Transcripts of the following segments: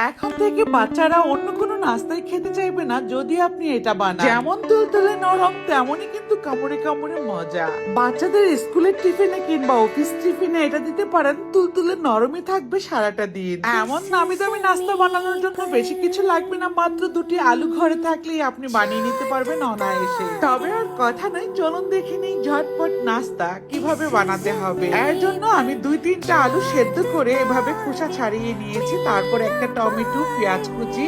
এখন থেকে বাচ্চারা অন্য কোনো নাস্তায় খেতে চাইবে না যদি আপনি এটা বানান। যেমন তুলতুলে নরম, তেমনই কিন্তু কামড়ে কামড়ে মজা। বাচ্চাদের স্কুলের টিফিনে কিংবা অফিস টিফিনে এটা দিতে পারেন, তুলতুলে নরমই থাকবে সারাটা দিন। এমন নামি দামি নাস্তা বানানোর জন্য বেশি কিছু লাগবে না, মাত্র দুটি আলু ঘরে থাকলেই আপনি বানিয়ে নিতে পারবেন অনায়াসে। তবে আর কথা নয় চলুন দেখে নিই ঝটপট নাস্তা, কীভাবে বানাতে হবে। এর জন্য আমি দুই তিনটা আলু সেদ্ধ করে এভাবে খোসা ছাড়িয়ে নিয়েছি, তারপর একটা টমেটো, পেঁয়াজ কুচি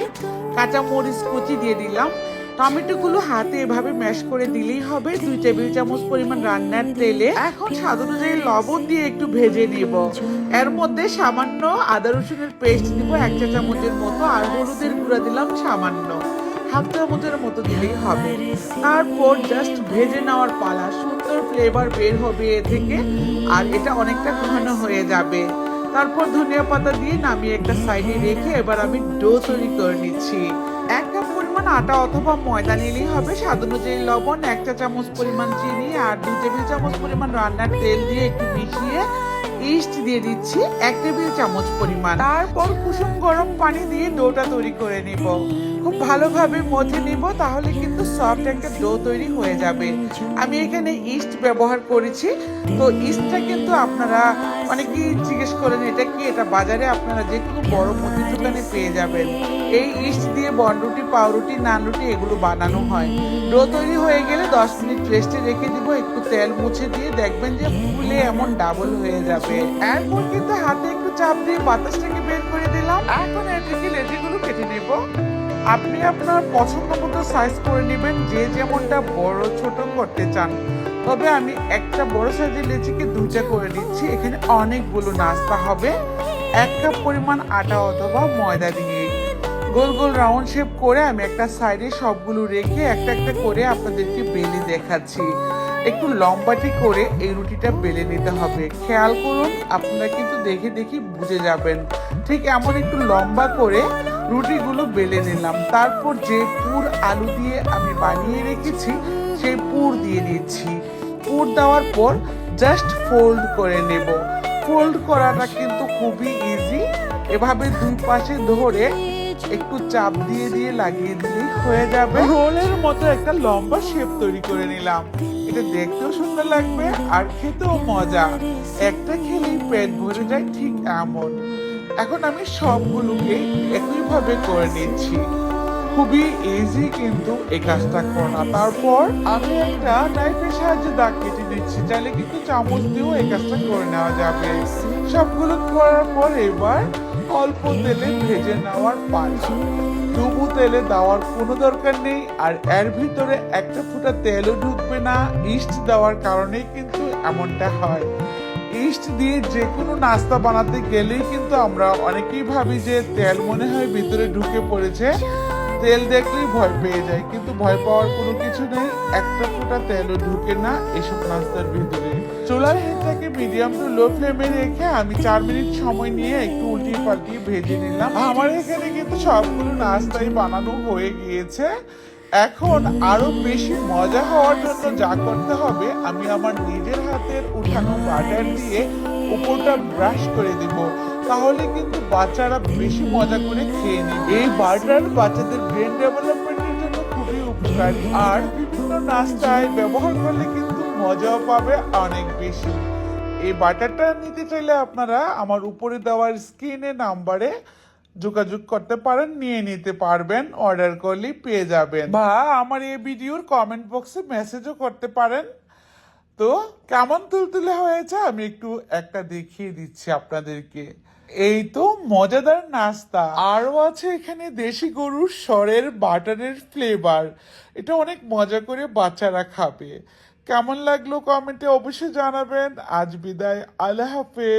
কাঁচা মরিচ কুচি দিয়ে দিলাম। টমেটোগুলো হাতে এভাবে ম্যাশ করে দিলেই হবে। দুই টেবিল চামচ পরিমাণ রান্নার তেলে এখন স্বাদ অনুযায়ী লবণ দিয়ে একটু ভেজে নিব। এর মধ্যে সামান্য আদা রসুনের পেস্ট দিব, এক চা চামচের মতো, আর হলুদের গুঁড়া দিলাম সামান্য। হাফ চামচের মতো দিলেই হবে। তারপর জাস্ট ভেজে নেওয়ার পালা। সুন্দর ফ্লেভার বের হবে এ থেকে, আর এটা অনেকটা ঘন হয়ে যাবে। তারপর ধনিয়া পাতা দিয়ে নামিয়ে একটা সাইডে রেখে এবার আমি ডো তৈরি করে নিচ্ছি। এক কাপ পরিমাণ আটা অথবা ময়দা নিলেই হবে। স্বাদ অনুযায়ী লবণ, এক চা চামচ পরিমাণ চিনি আর দু টেবিল চামচ পরিমাণ রান্নার তেল দিয়ে একটু মিশিয়ে ইস্ট দিয়ে দিচ্ছি এক টেবিল চামচ পরিমাণ। তারপর কুসুম গরম পানি দিয়ে ডোটা তৈরি করে নিব। খুব ভালোভাবে মথে নিব, তাহলে কিন্তু সফট একটা ডো তৈরি হয়ে যাবে। আমি এখানে ইস্ট ব্যবহার করেছি। তো ইস্টটা কিন্তু আপনারা অনেকেই জিজ্ঞেস করেন, এটা কি? এটা বাজারে আপনারা যে কোনো বড় মুদির দোকানে পেয়ে যাবেন। এই ইস্ট দিয়ে বনরুটি, পাউরুটি নান রুটি এগুলো বানানো হয়। ডো তৈরি হয়ে গেলে দশ মিনিট রেস্টে রেখে দিব, একটু তেল মুছে দিয়ে দেখবেন যে ফুলে এমন ডাবল হয়ে যাবে। এরপর কিন্তু হাতে একটু চাপ দিয়ে বাতাসটাকে বের করে দিলাম। এখন এটিকে লেচিগুলো কেটে নেব। আপনি আপনার পছন্দ মতো সাইজ করে নেবেন, যে যেমনটা বড় ছোট করতে চান। তবে আমি একটা বড় সাইজের লেচিকে দুইটা করে নিচ্ছি। এখানে অনেকগুলো নাস্তা হবে। এক কাপ পরিমাণ আটা অথবা ময়দা দিয়ে। গোল গোল রাউন্ড শেপ করে আমি একটা সাইডে সবগুলো রেখে একটা একটা করে আপনাদেরকে বেলে দেখাচ্ছি। একটু লম্বাটি করে এই রুটিটা বেলে নিতে হবে। খেয়াল করুন, আপনারা কিন্তু দেখে দেখে বুঝে যাবেন। ঠিক এমন একটু লম্বা করে রুটিগুলো বেলে নিলাম। তারপর যে পুর আলু দিয়ে আমি বানিয়ে রেখেছি, সেই পুর দিয়ে দিচ্ছি। পুর দেওয়ার পর জাস্ট ফোল্ড করে নেব। ফোল্ড করাটা কিন্তু খুবই ইজি এভাবে দুই পাশে ধরে একটু চাপ দিয়ে দিয়ে লাগিয়ে দিলেই হয়ে যাবে। রোলের মতো একটা লম্বা শেপ তৈরি করে নিলাম। এটা দেখতেও সুন্দর লাগবে আর খেতেও মজা। একটা খেলেই পেট ভরে যায় ঠিক এমন। এখন আমি সবগুলোকে একইভাবে করে নিচ্ছি। খুবই ইজি কিন্তু এই কাজটা করা। তারপর আমি একটা নাইফের সাহায্যে দাগ কেটে নিচ্ছি। চাইলে কিন্তু চামচ দিয়েও এই কাজটা করে নেওয়া যাবে। সবগুলো করার পর এবার অল্প তেলে ভেজে নেওয়ার পালা। ডুবু তেলে দেওয়ার কোনো দরকার নেই আর এর ভিতরে একটা ফুটা তেলও ঢুকবে না। ইস্ট দেওয়ার কারণেই কিন্তু এমনটা হয়। ইস্ট দিয়ে যে কোনো নাস্তা বানাতে গেলেই কিন্তু আমরা অনেকেই ভাবি যে তেল মনে হয় ভিতরে ঢুকে পড়েছে। তেল দেখলেই ভয় পেয়ে যায়, কিন্তু ভয় পাওয়ার কোনো কিছু নেই। একটা ফোঁটা তেলও ঢুকে না এসব নাস্তার ভিতরে। চুলার হেডটাকে মিডিয়াম টু লো ফ্লেমে রেখে আমি চার মিনিট সময় নিয়ে একটু উল্টিয়ে পাল্টিয়ে ভেজে নিলাম। আমার এখানে কিন্তু সবগুলো নাস্তাই বানানো হয়ে গিয়েছে। এখন আরও বেশি মজা হওয়ার জন্য যা করতে হবে, আমি আমার নিজের হাতের উঠানো বাটার দিয়ে উপরটা ব্রাশ করে দিব। তাহলে কিন্তু বাচ্চারা বেশি মজা করে খেয়ে নেবে। এই বাটার বাচ্চাদের ব্রেন ডেভেলপমেন্টের জন্য খুবই উপকারী। আর বিভিন্ন নাস্তায় ব্যবহার করলে কিন্তু মজাও পাবে অনেক বেশি। এই বাটারটা নিতে চাইলে আপনারা আমার উপরে দেওয়ার স্ক্রিনে নাম্বারে যোগাযোগ করতে পারেন, নিয়ে নিতে পারবেন অর্ডার করলেই পেয়ে যাবেন। বা আমার এই ভিডিওর কমেন্ট বক্সে মেসেজও করতে পারেন। তো কেমন তুলতুলে হয়েছে আমি একটু একটা দেখিয়ে দিচ্ছি আপনাদেরকে। এই তো মজাদার নাস্তা। আরও আছে এখানে দেশি গরুর স্বরের বাটারের ফ্লেভার এটা অনেক মজা করে বাচ্চারা খাবে। কেমন লাগল কমেন্টে অবশ্যই জানাবেন। আজ বিদায়, আল্লাহ হাফেজ।